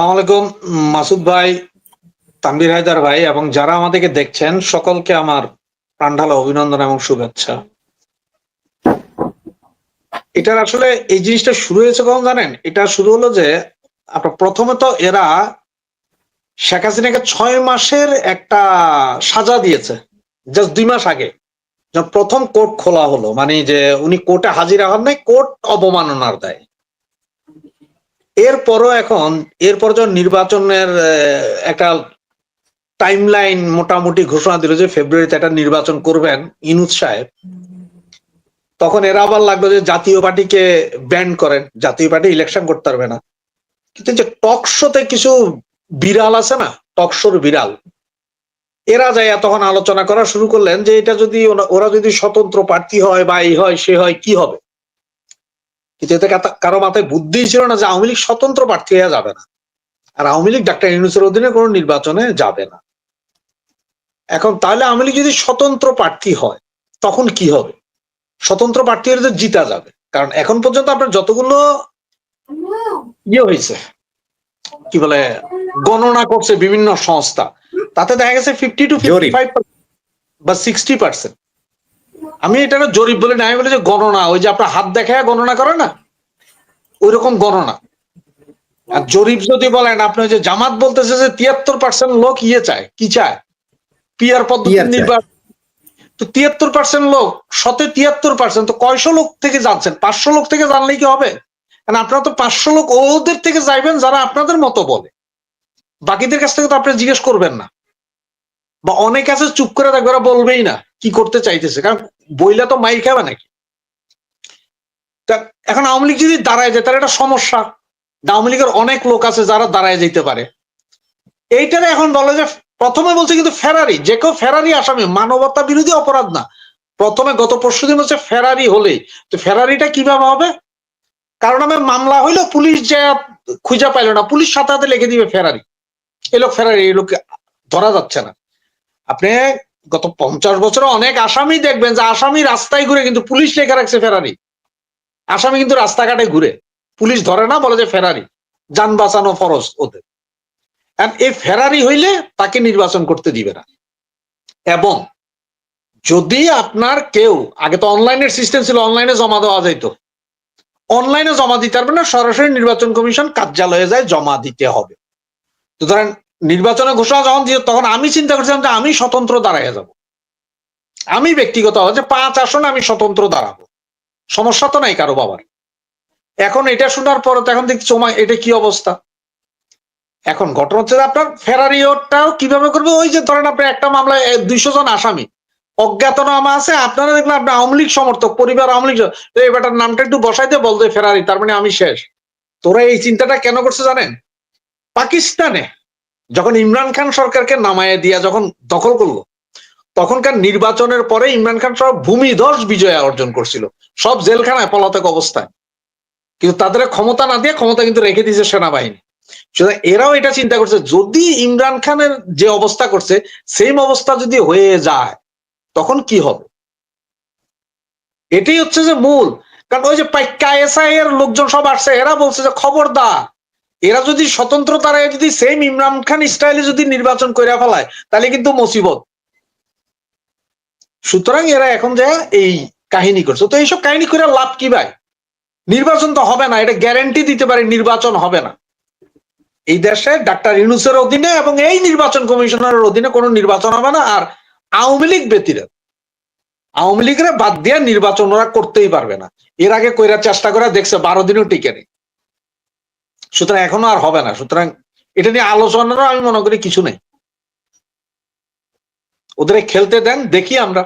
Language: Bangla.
সালাম আলাইকুম, মাসুদ ভাই তানবির হায়দার ভাই, এবং যারা আমাদেরকে দেখছেন, সকলকে আমার প্রাণঢালা অভিনন্দন এবং শুভেচ্ছা। এটার আসলে এই জিনিসটা শুরু হয়েছে কখন জানেন? এটা শুরু হলো যে, আপনার প্রথমে তো এরা শেখ হাসিনাকে ছয় মাসের একটা সাজা দিয়েছে জাস্ট দুই মাস আগে। প্রথম কোর্ট খোলা হলো মানে যে উনি কোর্টে হাজিরা হন নাই, কোর্ট অবমাননার দেয়। এরপরও এখন, এরপর যখন নির্বাচনের একটা টাইম লাইন মোটামুটি ঘোষণা দিল যে ফেব্রুয়ারিতে একটা নির্বাচন করবেন ইনুজ সাহেব, তখন এরা আবার লাগল যে জাতীয় পার্টিকে ব্যান করেন। জাতীয় পার্টি ইলেকশন করতে পারবে না। কিন্তু যে টক শোতে কিছু বিড়াল আছে না টক শোর বিড়াল, এরা যাইয়া তখন আলোচনা করা শুরু করলেন যে এটা যদি ওরা যদি স্বতন্ত্র প্রার্থী হয় বা এই হয়, সে হয়, কি হবে? কিন্তু এতে কারও মাথায় বুদ্ধি ছিল না যে আওয়ামী লীগ স্বতন্ত্র প্রার্থী হয়ে যাবে না। আর আওয়ামী লীগ ডাক্তার ইউনুসের অধীনে কোনো নির্বাচনে যাবে না। এখন তাহলে আওয়ামী লীগ যদি স্বতন্ত্র প্রার্থী হয় তখন কি হবে? স্বতন্ত্র প্রার্থী হলে জিতা যাবে। কারণ এখন পর্যন্ত আপনার যতগুলো ইয়ে হয়েছে কি বলে গণনা করছে বিভিন্ন সংস্থা তাতে দেখা গেছে ফিফটি টু ফিফটি। ফাইভ বা সিক্সটি পার্সেন্ট আমি এটাকে জরিপ বলে না আমি বলি যে গণনা ওই যে আপনার হাত দেখায় গণনা করে না? ওই রকম গণনা। আর জরিপ যদি বলেন আপনি ওই যে জামাত বলতেছে যে তিয়াত্তর পার্সেন্ট লোক ইয়ে চায় কি চায়? পিয়ার পদ্ধতি নির্বাচন। তো তিয়াত্তর পার্সেন্ট লোক শতে তিয়াত্তর পার্সেন্ট তো কয়শো লোক থেকে জানছেন? পাঁচশো লোক থেকে জানলেই কি হবে? কারণ আপনারা তো পাঁচশো লোক ওদের থেকে যাইবেন যারা আপনাদের মতো বলে। বাকিদের কাছ থেকে তো আপনি জিজ্ঞেস করবেন না। বা অনেক আছে চুপ করে থাকবে বলবেই না কি করতে চাইতেছে। কারণ বইলা তো মাইর খাবে নাকি? এখন আওয়ামী লীগ যদি দাঁড়ায় যায়, তাহলে একটা সমস্যা। আওয়ামী লীগের অনেক লোক আছে যারা দাঁড়ায় যেতে পারে। এইটারে এখন বলে যে, প্রথমে বলছে কিন্তু ফেরারি, যে কেউ ফেরারি আসামি, মানবতা বিরোধী অপরাধ না। প্রথমে গত পরশু দিন হচ্ছে ফেরারি হলেই। তো ফেরারিটা কীভাবে হবে? কারণ আমার মামলা হইল, পুলিশ যে খুঁজে পাইলো না, পুলিশ সাথে হাতে লিখে দিবে ফেরারি। এই লোক ফেরারি এই লোক ধরা যাচ্ছে না। আপনি গত পঞ্চাশ বছরে অনেক আসামি দেখবেন যে আসামি রাস্তায় ঘুরে কিন্তু পুলিশ লেখা রাখছে ফেরারি। আসামি কিন্তু রাস্তাঘাটে ঘুরে। পুলিশ ধরে না, বলে যে ফেরারি। যান বাঁচানো ফরজ ওদের। এই ফেরারি হইলে তাকে নির্বাচন করতে দিবে না। এবং যদি আপনার কেউ, আগে তো অনলাইনের সিস্টেম ছিল, অনলাইনে জমা দেওয়া যাইতো। অনলাইনে জমা দিতে পারবে না, সরাসরি নির্বাচন কমিশন কার্যালয়ে যায় জমা দিতে হবে। তো ধরেন নির্বাচনে ঘোষণা যখন দিয়ে তখন আমি চিন্তা করছিলাম যে আমি স্বতন্ত্র দাঁড়াইয়া যাব। আমি ব্যক্তিগত যে পাঁচ আসনে আমি স্বতন্ত্র দাঁড়াবো। সমস্যা তো নাই কারও বাবার। এখন এটা শোনার পরে এখন দেখছি, ওমা, এটা কি অবস্থা? এখন ঘটনা হচ্ছে আপনার ফেরারিওটাও কীভাবে করবে? ওই যে ধরেন আপনার একটা মামলায় দুইশো জন আসামি। অজ্ঞাতনামা আছে, আপনারা দেখলেন আপনার আওয়ামী লীগ সমর্থক, পরিবার আওয়ামী লীগ এই বেটার নামটা একটু বসাই দিয়ে বলতে ফেরারি তার মানে আমি শেষ। তোরা এই চিন্তাটা কেন করছে জানেন? পাকিস্তানে যখন ইমরান খান সরকারকে নামায় দিয়া যখন দখল করল, তখনকার নির্বাচনের পরে ইমরান খান সব ভূমিধস বিজয় অর্জন করছিল, সব জেলখানায়, পলাতক অবস্থায়। কিন্তু তাদের ক্ষমতা না দিয়ে ক্ষমতা কিন্তু রেখে দিয়েছে সেনাবাহিনী। সুতরাং এরাও এটা চিন্তা করছে, যদি ইমরান খানের যে অবস্থা করছে, সেম অবস্থা যদি হয়ে যায়, তখন কি হবে? এটাই হচ্ছে যে মূল। কারণ ওই যে পাইকা এসআই এর লোকজন সব আসছে, এরা বলছে যে খবরদার এরা যদি স্বতন্ত্র, তারা যদি সেম ইমরান খান স্টাইলে যদি নির্বাচন করে ফেলায়, তাহলে কিন্তু মুসিবত। সুতরাং এরা এখন যে এই কাহিনী করছে। তো এইসব কাহিনী করে লাভ কি ভাই? নির্বাচন তো হবে না, এটা গ্যারেন্টি দিতে পারি, নির্বাচন হবে না। এই দেশে ডাক্তার ইউনুসের অধীনে এবং এই নির্বাচন কমিশনারের অধীনে কোনো নির্বাচন হবে না, আর আওয়ামী লীগ ব্যতীত। আওয়ামী লীগের বাদ দিয়ে নির্বাচন ওরা করতেই পারবে না। এর আগে কইরা চেষ্টা করে দেখছে, বারো দিনও টিকে নেই। সুতরাং এখনও আর হবে না। সুতরাং এটা নিয়ে আলোচনারও আমি মনে করি কিছু নেই। ওদের খেলতে দেন, দেখি আমরা।